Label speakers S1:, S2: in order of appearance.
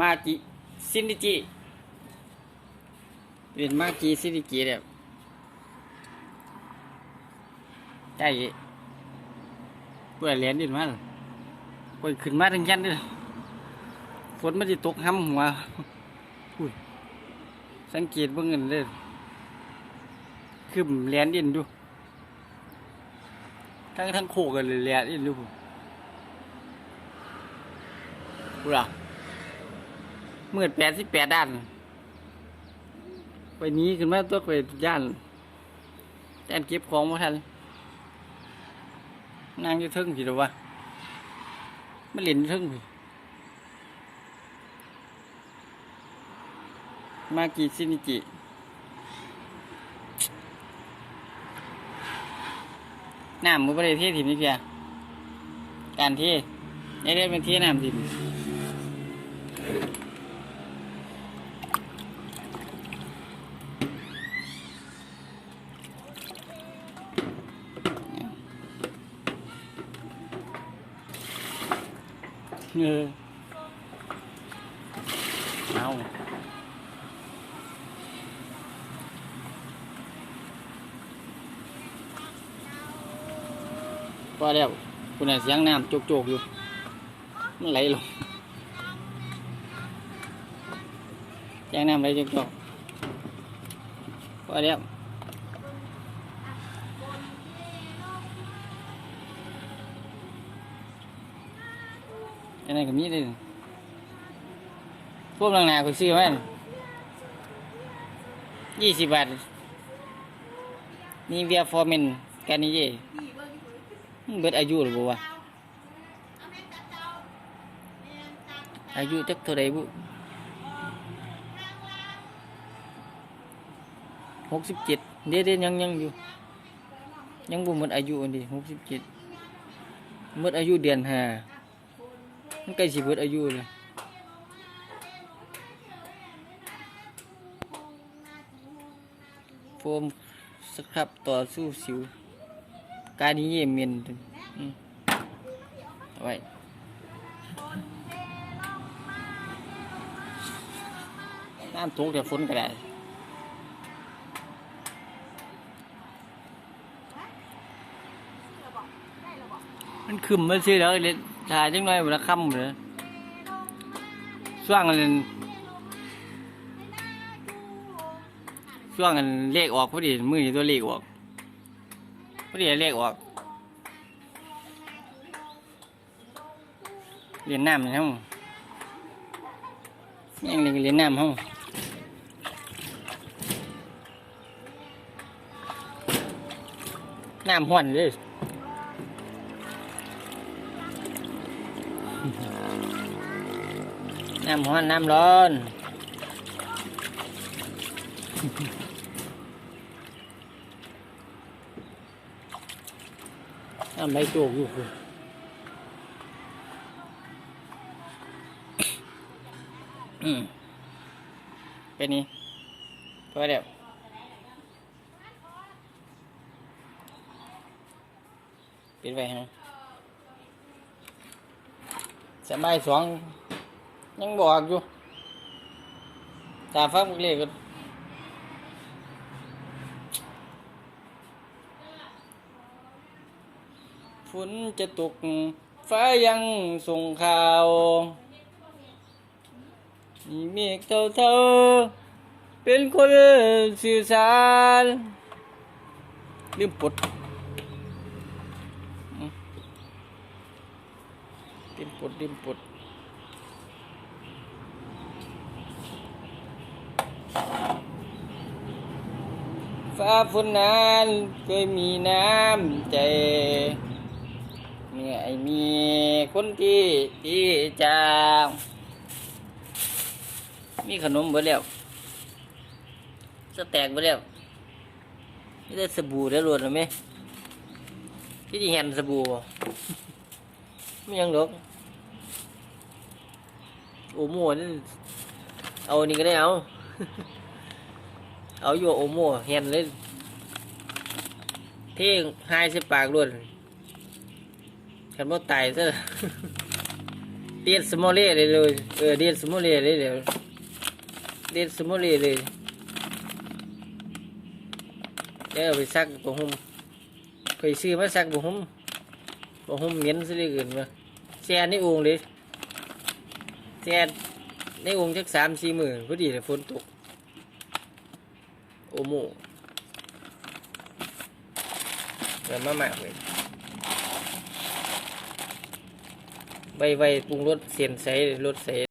S1: มากิซินดิจิเป็นมากิซินดิจิเนี่ยใช่เพื่อเหรียญดินมาเพื่อขึ้นมาทั้งยันด้วยฝนมันจะตกห้ำหัวอุ้ยสังเกตเบิ่งเงินเลยคือเหรียญดินดูทั้งทั้งโคกันเลยเหรียญดินดูพูดอะ มืดแปดสิบแปดด้านไปนี้ขึ้นมาตัวไปย่านแจ้นเก็บของมาทันนั่งอยู่ทึ่งสิหรอวะไม่เล่นอยู่เทึ่งสิมากี่ซินิจิน้ำมันไม่ได้เที่ถิ่มนี่เพียการที่ไม่ได้เป็นที่น้ำถิ่นะเสียงน้ำโจกๆอยู่มันไหลลงเไหลโจกๆพอแล้วอันนั้นก็มีเลยพวกนางหนาคุณซื้อไหมยี่สิบบาท นี่เวียฟอร์เมนกันนี่เย่มันเบิดอายุหรือเปล่าวะอายุจักเท่าไรบุหกสิบเจ็ดเดี๋ยวเดี๋ยวยังยังอยู่ ยังบ่หมดอายุอันนี้หกสิบเจ็ดหมดอายุเดือนห้า มันใกล้สิเบิดอายุเลยโฟมสครับต่อสู้สิว การนี้เยเมนอืมเอาไว้น้ำตกแต่ฝนก็ได้มันขึ้นมาซื้อแล้วเลย ถ่ายจังหน่อยเวลาค่ำเลยช่วงนั้นช่วงนั้นเลขออกพอดีมือนี่ตัวเลขออกพอดีเลขออกเรียนน้ำในห้องยังเรียนเรียนน้ำห้องน้ำห้อนเลย น้ำร้อนน้ำร้อนน้ำไหลโจกอยู่คุณอืมเป็นนี้พอเดี๋ยวปิดไว้ฮะสมัยสอง ยังบอกอยู่ตาฟังเรียกกันฝนจะตกฟ้ายังส่งข่าวมีเมฆเท่าเท่าๆเป็นคนสื่อสารลืมปลดลืมปลดลืมปลด ฟ้าฝนนั้นเคยมีน้ำใจเมื่อไอมีคนที่ที่จางมีขนมเบิดแล้วสแต็กเบิดแล้วนี่ได้สบู่ได้รวดหรือไหมที่ที่เห็นสบู่ไม่ยังหรอกโอ้โหนี่เอาอันนี้ก็ได้เอา เอาอยู่โอโม่เห็นเลยเท่งหายส่ปากล้วนขันบ่ตายซะเดียดสมอเล่เลยเลยเออเดียดสมอเล่เลยเดี๋ยวเดียดสมอเล่เลยเดี๋ยวเอไปซักบ่หุ่มเคยซื้อมาซักบ่หุ่มบ่หุ่มเหม็นซะเลือเกินมาแช่ในโอ่งเลยแช่ ในโอ่งจักสามสี่หมื่นพอดีเลยฝนตก โอโมเดี๋ยวมามากเลยใบใบปรุงรสเสียนใสรสใส